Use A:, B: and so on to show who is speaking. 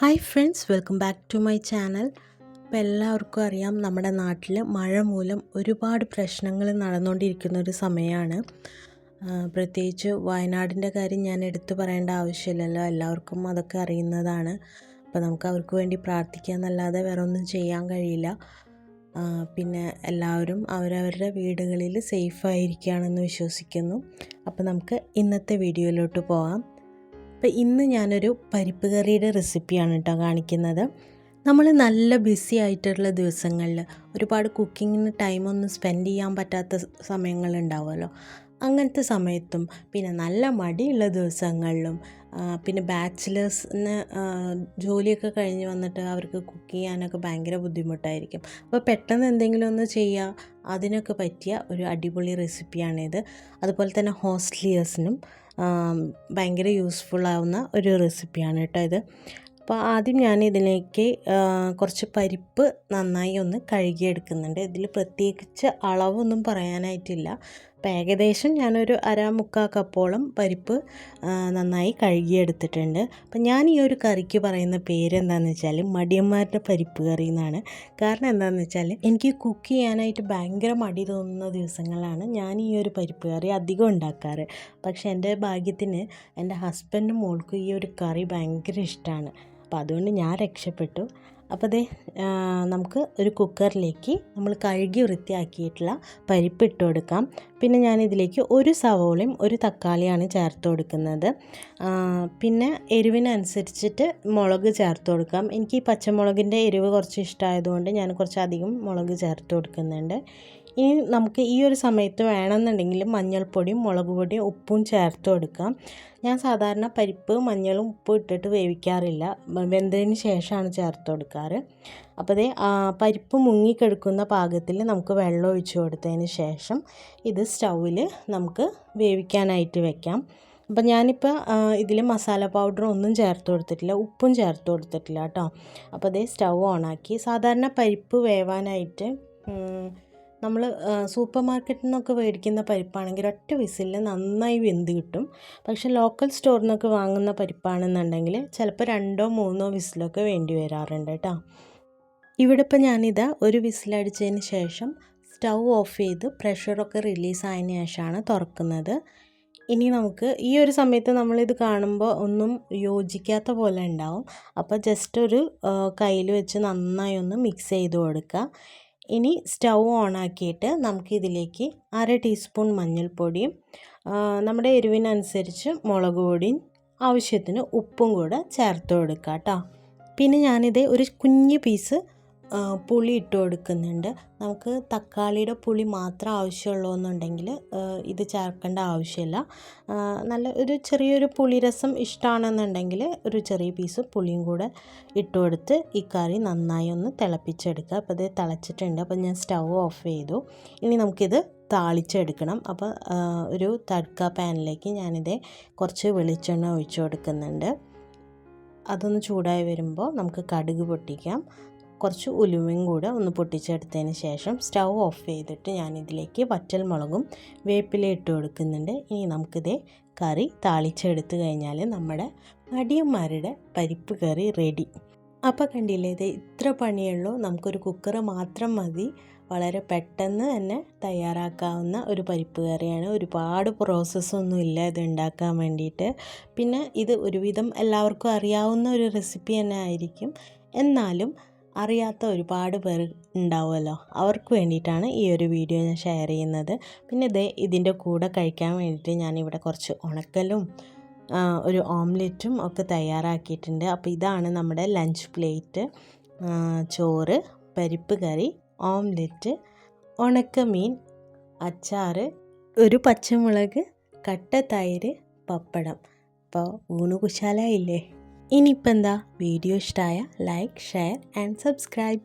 A: Hi friends welcome back to my channel അപ്പോൾ എല്ലാവർക്കും അറിയാം നമ്മുടെ നാട്ടിൽ മഴ മൂലം ഒരുപാട് പ്രശ്നങ്ങൾ നടന്നുകൊണ്ടിരിക്കുന്ന ഒരു സമയമാണ് പ്രത്യേകിച്ച് വയനാടിന്റെ കാര്യം ഞാൻ എടുത്തു പറയേണ്ട ആവശ്യമില്ലല്ലോ. എല്ലാവർക്കും അതൊക്കെ അറിയുന്നതാണ്. അപ്പോൾ നമുക്ക് അവർക്ക് വേണ്ടി പ്രാർത്ഥിക്കാന്നല്ലാതെ വേറെ ഒന്നും ചെയ്യാൻ കഴിയില്ല. പിന്നെ എല്ലാവരും അവരവരുടെ വീടുകളിൽ സേഫ് ആയിരിക്കുകയാണെന്ന് വിശ്വസിക്കുന്നു. അപ്പോൾ നമുക്ക് ഇന്നത്തെ വീഡിയോയിലോട്ട് പോകാം അപ്പോൾ ഇന്ന് ഞാനൊരു പരിപ്പ് കറിയുടെ റെസിപ്പിയാണ് കേട്ടോ കാണിക്കുന്നത്. നമ്മൾ നല്ല ബിസി ആയിട്ടുള്ള ദിവസങ്ങളിൽ ഒരുപാട് കുക്കിങ്ങിന് ടൈമൊന്നും സ്പെൻഡ് ചെയ്യാൻ പറ്റാത്ത സമയങ്ങളുണ്ടാവുമല്ലോ അങ്ങനത്തെ സമയത്തും പിന്നെ നല്ല മടിയുള്ള ദിവസങ്ങളിലും പിന്നെ ബാച്ചിലേഴ്സിന് ജോലിയൊക്കെ കഴിഞ്ഞ് വന്നിട്ട് അവർക്ക് കുക്ക് ചെയ്യാനൊക്കെ ഭയങ്കര ബുദ്ധിമുട്ടായിരിക്കും. അപ്പോൾ പെട്ടെന്ന് എന്തെങ്കിലും ഒന്ന് ചെയ്യുക അതിനൊക്കെ പറ്റിയ ഒരു അടിപൊളി റെസിപ്പിയാണിത് അതുപോലെ തന്നെ ഹോസ്റ്റലിയേഴ്സിനും ഭയങ്കര യൂസ്ഫുൾ ആവുന്ന ഒരു റെസിപ്പിയാണ് കേട്ടോ ഇത്. അപ്പോൾ ആദ്യം ഞാൻ ഇതിലേക്ക് കുറച്ച് പരിപ്പ് നന്നായി ഒന്ന് കഴുകിയെടുക്കുന്നുണ്ട്. ഇതിൽ പ്രത്യേകിച്ച് അളവൊന്നും പറയാനായിട്ടില്ല. അപ്പോൾ ഏകദേശം ഞാനൊരു അര മുക്കാൽ കപ്പോളം പരിപ്പ് നന്നായി കഴുകിയെടുത്തിട്ടുണ്ട്. അപ്പം ഞാൻ ഈ ഒരു കറിക്ക് പറയുന്ന പേര് വെച്ചാൽ മടിയന്മാരുടെ പരിപ്പ് കറി എന്നാണ്. കാരണം എന്താണെന്ന് വെച്ചാൽ എനിക്ക് കുക്ക് ചെയ്യാനായിട്ട് ഭയങ്കര മടി തോന്നുന്ന ദിവസങ്ങളാണ് ഞാൻ ഈ ഒരു പരിപ്പ് കറി അധികം ഉണ്ടാക്കാറ്. പക്ഷേ എന്റെ ഭാഗ്യത്തിന് എന്റെ ഹസ്ബൻഡും മോൾക്കും ഈ ഒരു കറി ഭയങ്കര ഇഷ്ടമാണ് അപ്പോൾ അതുകൊണ്ട് ഞാൻ രക്ഷപ്പെട്ടു. അപ്പോൾ അതേ നമുക്ക് ഒരു കുക്കറിലേക്ക് നമ്മൾ കഴുകി വൃത്തിയാക്കിയിട്ടുള്ള പരിപ്പ് ഇട്ട് കൊടുക്കാം. പിന്നെ ഞാനിതിലേക്ക് ഒരു സവോളയും ഒരു തക്കാളിയാണ് ചേർത്ത് കൊടുക്കുന്നത്. പിന്നെ എരിവിനനുസരിച്ചിട്ട് മുളക് ചേർത്ത് കൊടുക്കാം. എനിക്ക് ഈ പച്ചമുളകിന്റെ എരിവ് കുറച്ച് ഇഷ്ടമായതുകൊണ്ട് ഞാൻ കുറച്ചധികം മുളക് ചേർത്ത് കൊടുക്കുന്നുണ്ട്. ഇനി നമുക്ക് ഈ ഒരു സമയത്ത് വേണമെന്നുണ്ടെങ്കിൽ മഞ്ഞൾപ്പൊടിയും മുളക് പൊടിയും ഉപ്പും ചേർത്ത് കൊടുക്കാം. ഞാൻ സാധാരണ പരിപ്പ് മഞ്ഞളും ഉപ്പും ഇട്ടിട്ട് വേവിക്കാറില്ല. വെന്തതിന് ശേഷമാണ് ചേർത്ത് കൊടുക്കാറ്. അപ്പോൾ അതേ പരിപ്പ് മുങ്ങിക്കെടുക്കുന്ന പാകത്തിൽ നമുക്ക് വെള്ളം ഒഴിച്ചു കൊടുത്തതിന് ശേഷം ഇത് സ്റ്റൗവിൽ നമുക്ക് വേവിക്കാനായിട്ട് വെക്കാം. അപ്പം ഞാനിപ്പോൾ ഇതിൽ മസാല പൗഡർ ഒന്നും ചേർത്ത് കൊടുത്തിട്ടില്ല ഉപ്പും ചേർത്ത് കൊടുത്തിട്ടില്ല കേട്ടോ. അപ്പോൾ അതേ സ്റ്റൗ ഓണാക്കി. സാധാരണ പരിപ്പ് വേവാനായിട്ട് നമ്മൾ സൂപ്പർ മാർക്കറ്റിൽ നിന്നൊക്കെ മേടിക്കുന്ന പരിപ്പാണെങ്കിൽ ഒറ്റ വിസിലിൽ നന്നായി വെന്ത് കിട്ടും. പക്ഷേ ലോക്കൽ സ്റ്റോറിൽ നിന്നൊക്കെ വാങ്ങുന്ന പരിപ്പാണെന്നുണ്ടെങ്കിൽ ചിലപ്പോൾ രണ്ടോ മൂന്നോ വിസിലൊക്കെ വേണ്ടി വരാറുണ്ട് കേട്ടോ. ഇവിടെ ഇപ്പോൾ ഞാനിതാ ഒരു വിസിലടിച്ചതിന് ശേഷം സ്റ്റൗ ഓഫ് ചെയ്ത് പ്രഷറൊക്കെ റിലീസ് ആയതിനു ശേഷമാണ് തുറക്കുന്നത്. ഇനി നമുക്ക് ഈ ഒരു സമയത്ത് നമ്മളിത് കാണുമ്പോൾ ഒന്നും യോജിക്കാത്ത പോലെ ഉണ്ടാവും. അപ്പോൾ ജസ്റ്റ് ഒരു കയ്യിൽ വെച്ച് നന്നായി ഒന്ന് മിക്സ് ചെയ്ത് കൊടുക്കുക ഇനി സ്റ്റൗ ഓൺ ഓണാക്കിയിട്ട് നമുക്കിതിലേക്ക് അര ടീസ്പൂൺ മഞ്ഞൾപ്പൊടിയും നമ്മുടെ എരിവിനനുസരിച്ച് മുളക് പൊടിയും ആവശ്യത്തിന് ഉപ്പും കൂടെ ചേർത്ത് കൊടുക്കുക കേട്ടോ. പിന്നെ ഞാനിത് ഒരു കുഞ്ഞ് പീസ് പുളി ഇട്ട് കൊടുക്കുന്നുണ്ട്. നമുക്ക് തക്കാളിയുടെ പുളി മാത്രം ആവശ്യമുള്ളൂ എന്നുണ്ടെങ്കിൽ ഇത് ചേർക്കേണ്ട ആവശ്യമില്ല. നല്ല ഒരു ചെറിയൊരു പുളിരസം ഇഷ്ടമാണെന്നുണ്ടെങ്കിൽ ഒരു ചെറിയ പീസ് പുളിയും കൂടെ ഇട്ട് കൊടുത്ത് ഈ കറി നന്നായി ഒന്ന് തിളപ്പിച്ചെടുക്കുക. അപ്പോൾ ഇത് തിളച്ചിട്ടുണ്ട്. അപ്പോൾ ഞാൻ സ്റ്റൗ ഓഫ് ചെയ്തു. ഇനി നമുക്കിത് താളിച്ചെടുക്കണം. അപ്പോൾ ഒരു തടുക്ക പാനിലേക്ക് ഞാനിത് കുറച്ച് വെളിച്ചെണ്ണ ഒഴിച്ചു കൊടുക്കുന്നുണ്ട്. അതൊന്ന് ചൂടായി വരുമ്പോൾ നമുക്ക് കടുക് പൊട്ടിക്കാം. കുറച്ച് ഉലുവയും കൂടെ ഒന്ന് പൊട്ടിച്ചെടുത്തതിന് ശേഷം സ്റ്റൗ ഓഫ് ചെയ്തിട്ട് ഞാനിതിലേക്ക് വറ്റൽ മുളകും വേപ്പില ഇട്ട് കൊടുക്കുന്നുണ്ട്. ഇനി നമുക്കിതേ കറി താളിച്ചെടുത്ത് കഴിഞ്ഞാൽ നമ്മുടെ മടിയന്മാരുടെ പരിപ്പ് കറി റെഡി അപ്പോൾ കണ്ടില്ലേ ഇത് ഇത്ര പണിയുള്ളൂ നമുക്കൊരു കുക്കർ മാത്രം മതി. വളരെ പെട്ടെന്ന് തന്നെ തയ്യാറാക്കാവുന്ന ഒരു പരിപ്പ് കറിയാണ്. ഒരുപാട് പ്രോസസ്സൊന്നും ഇല്ല ഇത് ഉണ്ടാക്കാൻ വേണ്ടിയിട്ട്. പിന്നെ ഇത് ഒരുവിധം എല്ലാവർക്കും അറിയാവുന്ന ഒരു റെസിപ്പി തന്നെ ആയിരിക്കും. എന്നാലും അറിയാത്ത ഒരുപാട് പേർ ഉണ്ടാവുമല്ലോ. അവർക്ക് വേണ്ടിയിട്ടാണ് ഈ ഒരു വീഡിയോ ഞാൻ ഷെയർ ചെയ്യുന്നത്. പിന്നെ ഇത് ഇതിന്റെ കൂടെ കഴിക്കാൻ വേണ്ടിയിട്ട് ഞാനിവിടെ കുറച്ച് ഉണക്കലും ഒരു ഓംലെറ്റും ഒക്കെ തയ്യാറാക്കിയിട്ടുണ്ട്. അപ്പോൾ ഇതാണ് നമ്മുടെ ലഞ്ച് പ്ലേറ്റ് ചോറ് പരിപ്പ് കറി ഓംലെറ്റ് ഉണക്കമീൻ അച്ചാർ ഒരു പച്ചമുളക് കട്ട തൈര് പപ്പടം. അപ്പോൾ ഊണ് കുശാലായില്ലേ? ഇനിയിപ്പോൾ എന്താ വീഡിയോ ഇഷ്ടമായ ലൈക്ക് ഷെയർ ആൻഡ് സബ്സ്ക്രൈബ്.